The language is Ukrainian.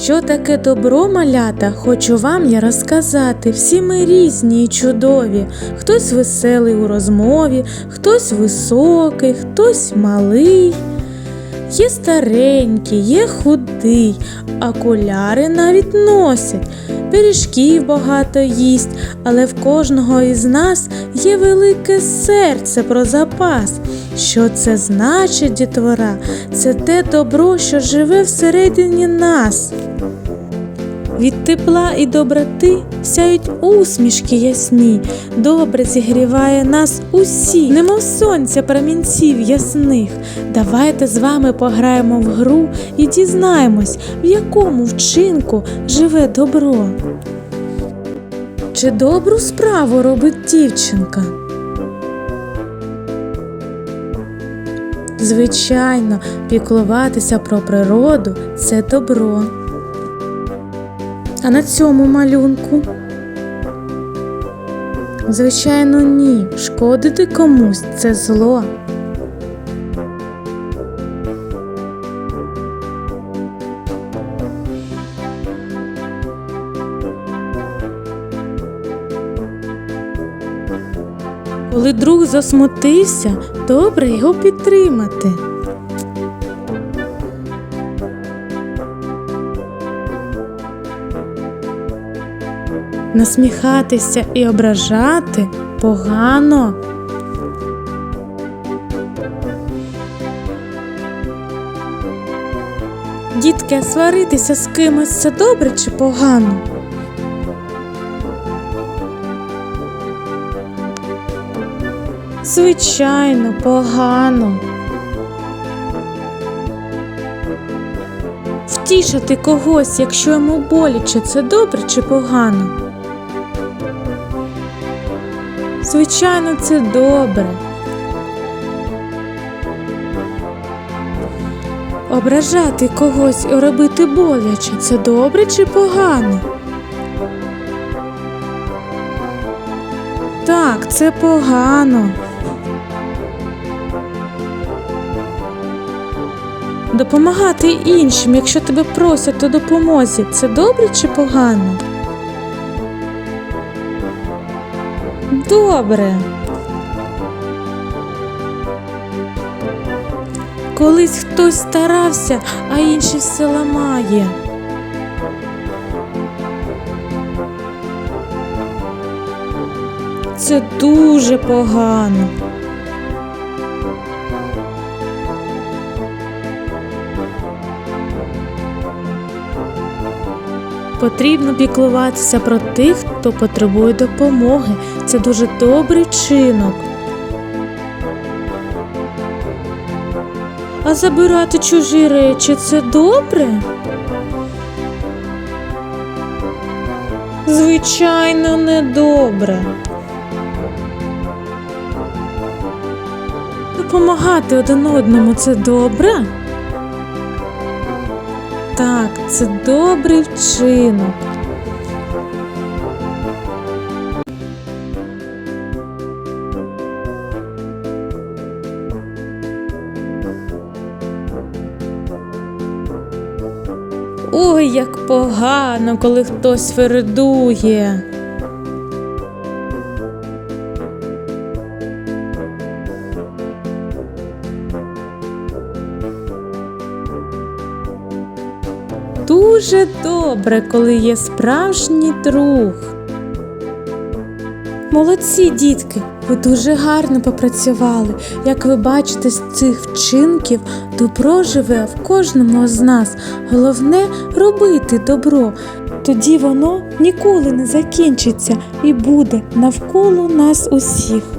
Що таке добро, малята, хочу вам я розказати. Всі ми різні і чудові. Хтось веселий у розмові, хтось високий, хтось малий. Є старенький, є худий, окуляри навіть носять. Пиріжків багато їсть, але в кожного із нас є велике серце про запас. Що це значить, дітвора? Це те добро, що живе всередині нас. Від тепла і доброти сяють усмішки ясні, добре зігріває нас усі, немов сонця промінців ясних. Давайте з вами пограємо в гру і дізнаємось, в якому вчинку живе добро. Чи добру справу робить дівчинка? Звичайно, піклуватися про природу це добро. А на цьому малюнку? Звичайно, ні. Шкодити комусь це зло. Коли друг засмутився, добре його підтримати. Насміхатися і ображати погано. Дітки, сваритися з кимось це добре чи погано? Звичайно, погано. Втішити когось, якщо йому боляче, це добре чи погано? Звичайно, це добре. Ображати когось робити боляче це добре чи погано? Так, це погано. Допомагати іншим, якщо тебе просять у допомозі, це добре чи погано? Добре. Колись хтось старався, а інший все ламає. Це дуже погано. Потрібно піклуватися про тих, хто потребує допомоги. Це дуже добрий чинок. А забирати чужі речі це добре? Звичайно, не добре. Допомагати один одному це добре? Так, це добрий вчинок. Ой, як погано, коли хтось фердує. Дуже добре, коли є справжній друг. Молодці, дітки, ви дуже гарно попрацювали. Як ви бачите з цих вчинків, добро живе в кожному з нас. Головне робити добро. Тоді воно ніколи не закінчиться і буде навколо нас усіх.